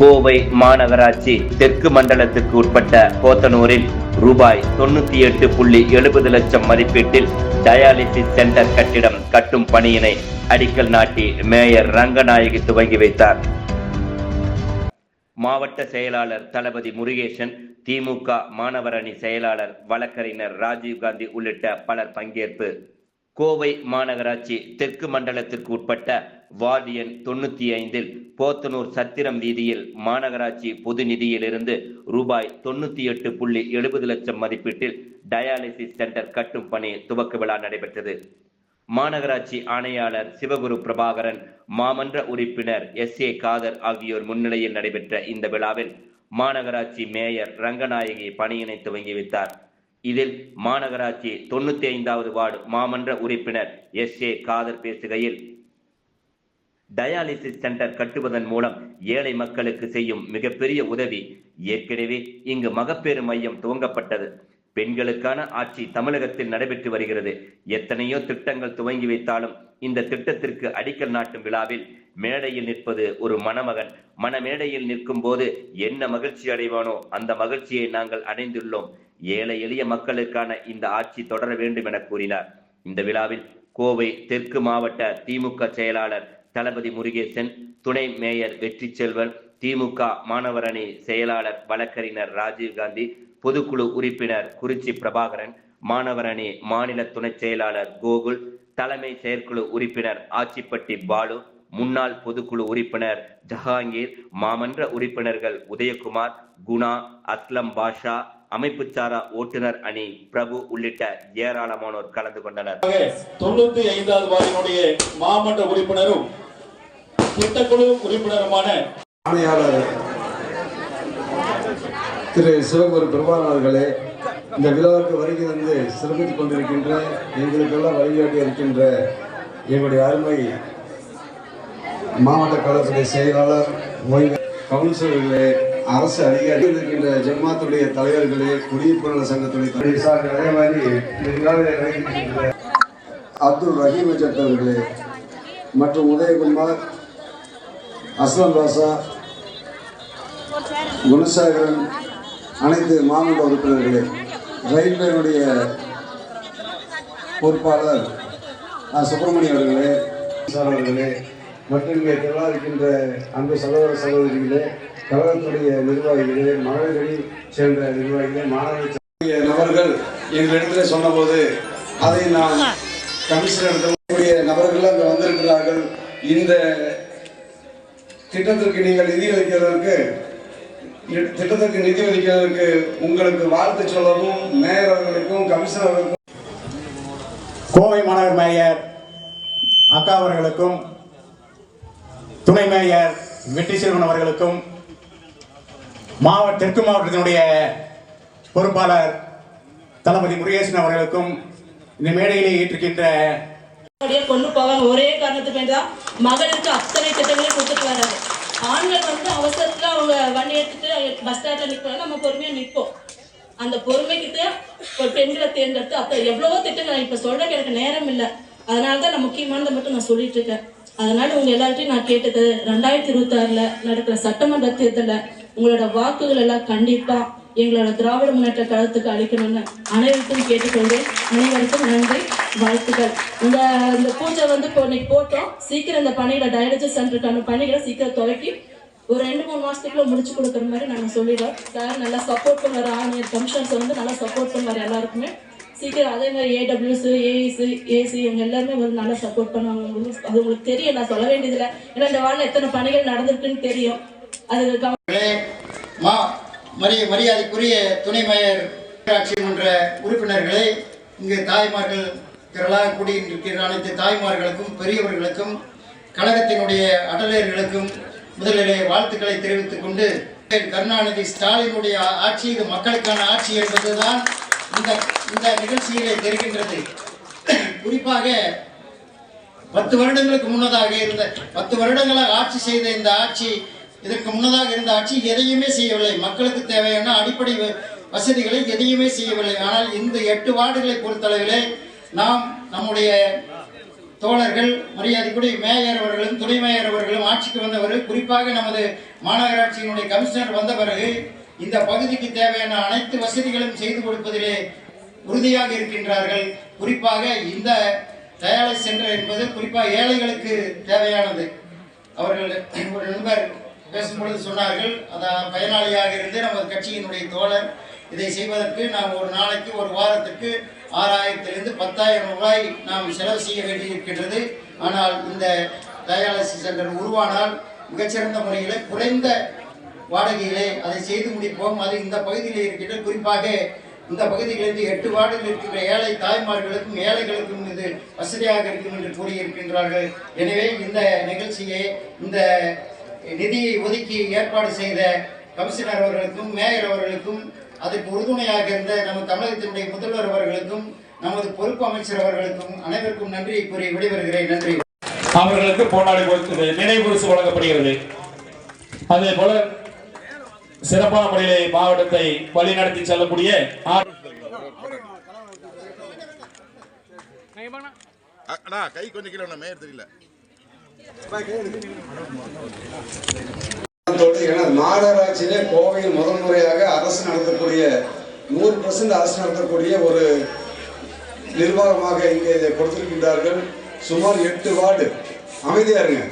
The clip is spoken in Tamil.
கோவை மாநகராட்சி தெற்கு மண்டலத்துக்கு உட்பட்ட போத்தனூரில் ரூபாய் தொண்ணூத்தி எட்டு புள்ளி எழுபது லட்சம் மதிப்பீட்டில் டயாலிசிஸ் சென்டர் கட்டிடம் கட்டும் பணியினை அடிக்கல் நாட்டி மேயர் ரங்கநாயகி துவங்கி வைத்தார். மாவட்ட செயலாளர் தளபதி முருகேசன் திமுக மாணவர் அணி செயலாளர் வழக்கறிஞர் ராஜீவ்காந்தி உள்ளிட்ட பலர் பங்கேற்பு. கோவை மாநகராட்சி தெற்கு மண்டலத்திற்கு உட்பட்ட வார்டு எண் தொண்ணூத்தி ஐந்தில் போத்தனூர் சத்திரம் வீதியில் மாநகராட்சி பொது நிதியிலிருந்து ரூபாய் தொண்ணூத்தி எட்டு புள்ளி எழுபது லட்சம் மதிப்பீட்டில் டயாலிசிஸ் சென்டர் கட்டும் பணி துவக்க விழா நடைபெற்றது. மாநகராட்சி ஆணையாளர் சிவகுரு பிரபாகரன் மாமன்ற உறுப்பினர் எஸ். ஏ. காதர் ஆகியோர் முன்னிலையில் நடைபெற்ற இந்த விழாவில் மாநகராட்சி மேயர் ரங்கநாயகி பணியினை துவங்கி வைத்தார். இதில் மாநகராட்சி தொண்ணூத்தி ஐந்தாவது வார்டு மாமன்ற உறுப்பினர் எஸ் ஏ காதர் பேசுகையில் டயாலிசிஸ் சென்டர் கட்டுவதன் மூலம் ஏழை மக்களுக்கு செய்யும் மிகப்பெரிய உதவி ஏற்கனவே இங்கு மகப்பேறு மையம் துவங்கப்பட்டது. பெண்களுக்கான ஆட்சி தமிழகத்தில் நடைபெற்று வருகிறது. எத்தனையோ திட்டங்கள் துவங்கி வைத்தாலும் இந்த திட்டத்திற்கு அடிக்கல் நாட்டும் விழாவில் மேடையில் நிற்பது ஒரு மணமகன். மணமேடையில் நிற்கும் போது என்ன மகிழ்ச்சி அடைவானோ அந்த மகிழ்ச்சியை நாங்கள் அடைந்துள்ளோம். ஏழை எளிய மக்களுக்கான இந்த ஆட்சி தொடர வேண்டும் என கூறினார். இந்த விழாவில் கோவை தெற்கு மாவட்ட திமுக செயலாளர் தளபதி முருகேசன் துணை மேயர் வெற்றி செல்வன் திமுக மாணவர் அணி செயலாளர் வழக்கறிஞர் ராஜீவ்காந்தி பொதுக்குழு உறுப்பினர் குறிச்சி பிரபாகரன் மாணவரணி மாநில துணை செயலாளர் கோகுல் தலைமை செயற்குழு உறுப்பினர் ஆச்சிப்பட்டி பாலு முன்னாள் பொதுக்குழு உறுப்பினர் ஜஹாங்கீர் மாமன்ற உறுப்பினர்கள் உதயகுமார் குணா அஸ்லம் பாஷா அமைப்புச்சாரா ஓட்டுநர் அணி பிரபு உள்ளிட்ட ஏராளமானோர் கலந்து கொண்டனர். தொண்ணூத்தி ஐந்தாவது வாரினுடைய மாமன்ற உறுப்பினரும் திட்டக்குழு உறுப்பினருமான திரு சிவகுரு அவர்களே இந்த விழாவுக்கு வருகை வந்து சிறப்பித்துக் கொண்டிருக்கின்ற எங்களுக்கெல்லாம் வழிகாட்டி இருக்கின்ற எங்களுடைய அருமை மாவட்ட கழகத்துடைய செயலாளர் ஓய்வு கவுன்சிலர்களே அரசு அதிகாரிகள் இருக்கின்ற ஜமாத்துடைய தலைவர்களே குடியிருப்பாளர் சங்கத்துடைய அதே மாதிரி அப்துல் ரஹீம் அஜத் அவர்களே மற்றும் உதயகுமார் அஸ்லம் பாஷா குணசாகரன் அனைத்து மாமன்ற உறுப்பினர்களே ரயில்வேனுடைய பொறுப்பாளர் சுப்பிரமணியம் அவர்களே சார் அவர்களே மற்றும் இங்கே திரளாக இருக்கின்ற அன்பு சகோதர சகோதரிகளே கழகத்துடைய நிர்வாகிகளே மகளிரணி சேர்ந்த நிர்வாகிகளே மாணவர்கள் நபர்கள் எங்களிடத்தில் சொன்னபோது அதை நான் கமிஷனர் நபர்கள் அங்கே வந்திருக்கிறார்கள். இந்த திட்டத்திற்கு நீங்கள் நிதி அளிக்கிறதற்கு திட்டத்திற்கு நிதி ஒதுக்கிறதற்கு உங்களுக்கு வாழ்த்து சொல்லவும் மேயர் அவர்களுக்கும் கமிஷனர் அவர்களுக்கும் கோவை மாநகர் மேயர் அக்கா அவர்களுக்கும் துணை மேயர் வெற்றி செல்வன் அவர்களுக்கும் மாவட்ட தெற்கு மாவட்டத்தினுடைய பொறுப்பாளர் தளபதி முருகேசன் அவர்களுக்கும் இந்த மேடையிலே ஏற்றுக்கின்ற கொண்டு போவாங்க ஒரே காரணத்துக்கு வேண்டி தான் அத்தனை திட்டங்களையும் கொடுத்துட்டு வராரு. ஆண்கள் வந்து அவசரத்துல அவங்க வண்டி எடுத்துட்டு பஸ் ஸ்டாண்ட்ல நிற்பாங்க நம்ம பொறுமையா நிற்போம் அந்த பொறுமைக்கு ஒரு பெண்களை தேர்ந்தெடுத்து அத்தை எவ்வளவோ திட்டங்கள் இப்ப சொல்றதுக்கு எனக்கு நேரம் இல்லை. அதனால தான் நான் முக்கியமானதை மட்டும் நான் சொல்லிட்டு இருக்கேன் அதனால உங்க எல்லார்ட்டையும் நான் கேட்டது ரெண்டாயிரத்தி இருபத்தி ஆறுல நடக்கிற சட்டமன்ற தேர்தலில் உங்களோட வாக்குகள் எல்லாம் கண்டிப்பா எங்களோட திராவிட முன்னேற்ற கழகத்துக்கு அளிக்கணும்னு அனைவருக்கும் கேட்டுக்கொள்கிறேன். அனைவருக்கும் நன்றி வாழ்த்துக்கள். இந்த இந்த பூஜை வந்து இப்போ இன்னைக்கு போட்டோம். சீக்கிரம் இந்த பணிகளை டயாலஜி சென்டருக்கான பணிகளை சீக்கிரம் துவக்கி ஒரு ரெண்டு மூணு மாசத்துக்குள்ள முடிச்சு கொடுக்குற மாதிரி நாங்கள் சொல்லிடுறோம். சார் நல்லா சப்போர்ட் பண்ணுற ஆணையர் கமிஷன்ஸ் வந்து நல்லா சப்போர்ட் பண்ணுவார் எல்லாருக்குமே. சீக்கிரம் அதே மாதிரி ஏடபிள்யூஸ் ஏஇசி ஏசி இவங்க எல்லாருமே வந்து நல்லா சப்போர்ட் பண்ணுவாங்க. அது உங்களுக்கு தெரியும். நான் சொல்ல வேண்டியதில்லை. ஏன்னா இந்த வாரம் எத்தனை பணிகள் நடந்திருக்குன்னு தெரியும். அது மா மரி மரியாதைக்குரிய துணை மேயர் ஊராட்சி மன்ற உறுப்பினர்களே இங்கு தாய்மார்கள் திரளாக கூடியிருக்கிற அனைத்து தாய்மார்களுக்கும் பெரியவர்களுக்கும் கழகத்தினுடைய அடலேர்களுக்கும் முதலிலே வாழ்த்துக்களை தெரிவித்துக் கொண்டு கருணாநிதி ஸ்டாலினுடைய ஆட்சி இது மக்களுக்கான ஆட்சி என்பதுதான் இந்த இந்த நிகழ்ச்சியிலே தெரிகின்றது. குறிப்பாக பத்து வருடங்களுக்கு முன்னதாக இருந்த பத்து வருடங்களாக ஆட்சி செய்த இந்த ஆட்சி இதற்கு முன்னதாக இருந்த ஆட்சி எதையுமே செய்யவில்லை. மக்களுக்கு தேவையான அடிப்படை வ- வசதிகளை எதையுமே செய்யவில்லை. ஆனால் இந்த எட்டு வார்டுகளை பொறுத்தளவிலே நாம் நம்முடைய தோழர்கள் மரியாதைக்குரிய மேயர் அவர்களும் துணை மேயர் அவர்களும் ஆட்சிக்கு வந்தவர்கள் குறிப்பாக நமது மாநகராட்சியினுடைய கமிஷனர் வந்த பிறகு இந்த பகுதிக்கு தேவையான அனைத்து வசதிகளும் செய்து கொடுப்பதிலே உறுதியாக இருக்கின்றார்கள். குறிப்பாக இந்த டயாலிஸ் சென்டர் என்பது குறிப்பாக ஏழைகளுக்கு தேவையானது. அவர்கள் ஒரு நண்பர் பேசும்பொழுது சொன்னார்கள் அதான் பயனாளியாக இருந்து நமது கட்சியினுடைய தோழர் இதை செய்வதற்கு நாம் ஒரு நாளைக்கு ஒரு வாரத்துக்கு ஆறாயிரத்திலிருந்து பத்தாயிரம் ரூபாய் நாம் செலவு செய்ய வேண்டியிருக்கின்றது. ஆனால் இந்த டயாலிசிஸ் சென்டர் உருவானால் மிகச்சிறந்த முறையில் குறைந்த வாடகையிலே அதை செய்து முடிப்போம். அது இந்த பகுதியில் இருக்கின்ற குறிப்பாக இந்த பகுதியிலிருந்து எட்டு வார்டில் இருக்கின்ற ஏழை தாய்மார்களுக்கும் ஏழைகளுக்கும் இது வசதியாக இருக்கும் என்று கூறியிருக்கின்றார்கள். எனவே இந்த நிகழ்ச்சியை இந்த நிதியை ஒதுக்கி ஏற்பாடு செய்த கமிஷனர் அவர்களுக்கும் மேயர் அவர்களுக்கும் அதற்கு உறுதுணையாக இருந்த நம்ம தமிழகத்தினுடைய முதல்வர் அவர்களுக்கும் நமது பொறுப்பு அமைச்சர் அவர்களுக்கும் அனைவருக்கும் நன்றியை கூறி விடைபெறுகிறேன். நன்றி. அவர்களுக்கு போராடி நினைவு வழங்கப்படுகிறது. அதே போல சிறப்பான முறையிலே மாவட்டத்தை வழிநடத்தி செல்லக்கூடிய கை கொஞ்சம் கீழே மேயர் தெரியல. மாநகராட்சியிலே கோவையில் முதல் முறையாக அரசு நடத்தக்கூடிய நூறு பர்சன்ட் அரசு நடத்தக்கூடிய ஒரு நிர்வாகமாக இங்கே இதை கொடுத்திருக்கின்றார்கள். சுமார் எட்டு வார்டு. அமைதியா இருங்க.